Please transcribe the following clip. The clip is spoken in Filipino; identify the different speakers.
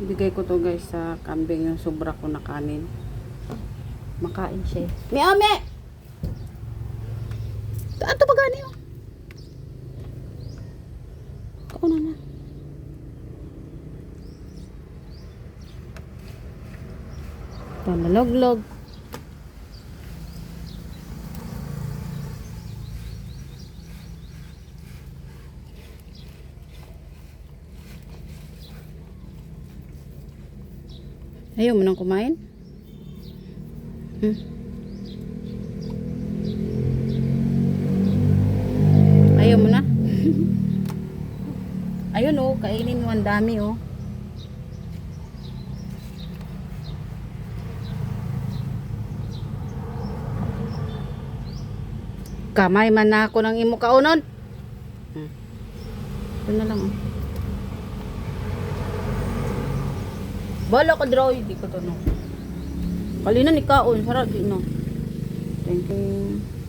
Speaker 1: Bigay ko to guys sa kambing yung sobra ko na kanin.
Speaker 2: Makain siya.
Speaker 1: Mi ame! Ato ba gani oh? Kauna na. Pamaloglog. Ayaw mo nang kumain? Hmm? Ayaw mo na? Ayun oh, kainin mo ang dami oh. Kamay man na ako ng imo kaunon. Hmm. Ito na lang oh. Bala ko draw, di ko to no. Kalina ni kaon, sarap di no. Thank you.